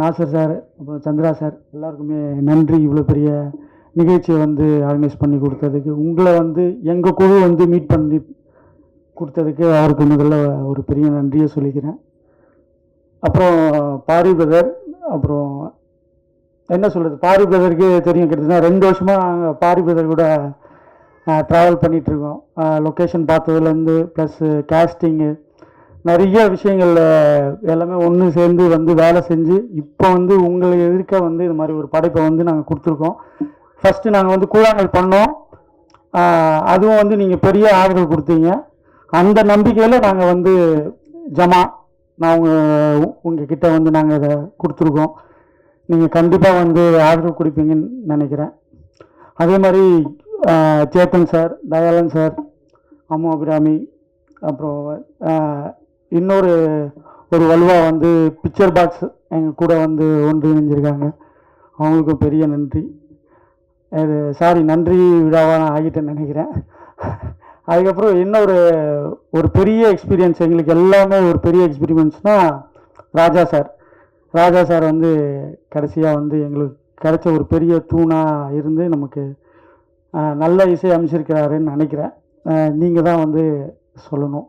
Nassar sir அப்புறம் Chandra sir எல்லாருக்குமே நன்றி. இவ்வளோ பெரிய நிகழ்ச்சியை வந்து ஆர்கனைஸ் பண்ணி கொடுத்ததுக்கு. உங்களை வந்து எங்கள் குழு வந்து மீட் பண்ணி கொடுத்ததுக்கு அவருக்கு முதல்ல ஒரு பெரிய நன்றியை சொல்லிக்கிறேன். அப்புறம் பாரி பிரதர் அப்புறம் என்ன சொல்கிறது பாரி பிரதருக்கு தெரியும் கிட்டத்தட்ட ரெண்டு வருஷமாக பாரி பிரதர் கூட ட்ராவல் பண்ணிகிட்ருக்கோம் லொக்கேஷன் பார்த்ததுலேருந்து ப்ளஸ்ஸு கேஸ்டிங்கு நிறைய விஷயங்கள் எல்லாமே ஒன்று சேர்ந்து வந்து வேலை செஞ்சு இப்போ வந்து உங்களை எதிர்க்க வந்து இது மாதிரி ஒரு படைப்பை வந்து நாங்கள் கொடுத்துருக்கோம். ஃபஸ்ட்டு நாங்கள் வந்து கூழாங்கல் பண்ணோம். அதுவும் வந்து நீங்கள் பெரிய ஆதரவு கொடுத்தீங்க. அந்த நம்பிக்கையில் நாங்கள் வந்து ஜமா நான் உங்கள் உங்ககிட்ட வந்து நாங்கள் இதை கொடுத்துருக்கோம். நீங்கள் கண்டிப்பாக வந்து ஆதரவு கொடுப்பீங்கன்னு நினைக்கிறேன். அதே மாதிரி சேத்தன் சார் தயாளன் சார் அம்மு அபிராமி அப்புறம் இன்னொரு ஒரு வலுவாக வந்து பிக்சர் பாக்ஸ் எங்கள் கூட வந்து ஒன்றிணைஞ்சிருக்காங்க அவங்களுக்கும் பெரிய நன்றி. இது சாரி நன்றி விழாவாக நான் ஆகிட்டேன்னு நினைக்கிறேன். அதுக்கப்புறம் இன்னொரு ஒரு பெரிய எக்ஸ்பீரியன்ஸ் எங்களுக்கு எல்லாமே ஒரு பெரிய எக்ஸ்பீரியன்ஸ்னால் ராஜா சார். ராஜா சார் வந்து கடைசியாக வந்து எங்களுக்கு கிடைச்ச ஒரு பெரிய தூணாக இருந்து நமக்கு நல்ல இசை அமைச்சிருக்கிறாருன்னு நினைக்கிறேன். நீங்கள் தான் வந்து சொல்லணும்.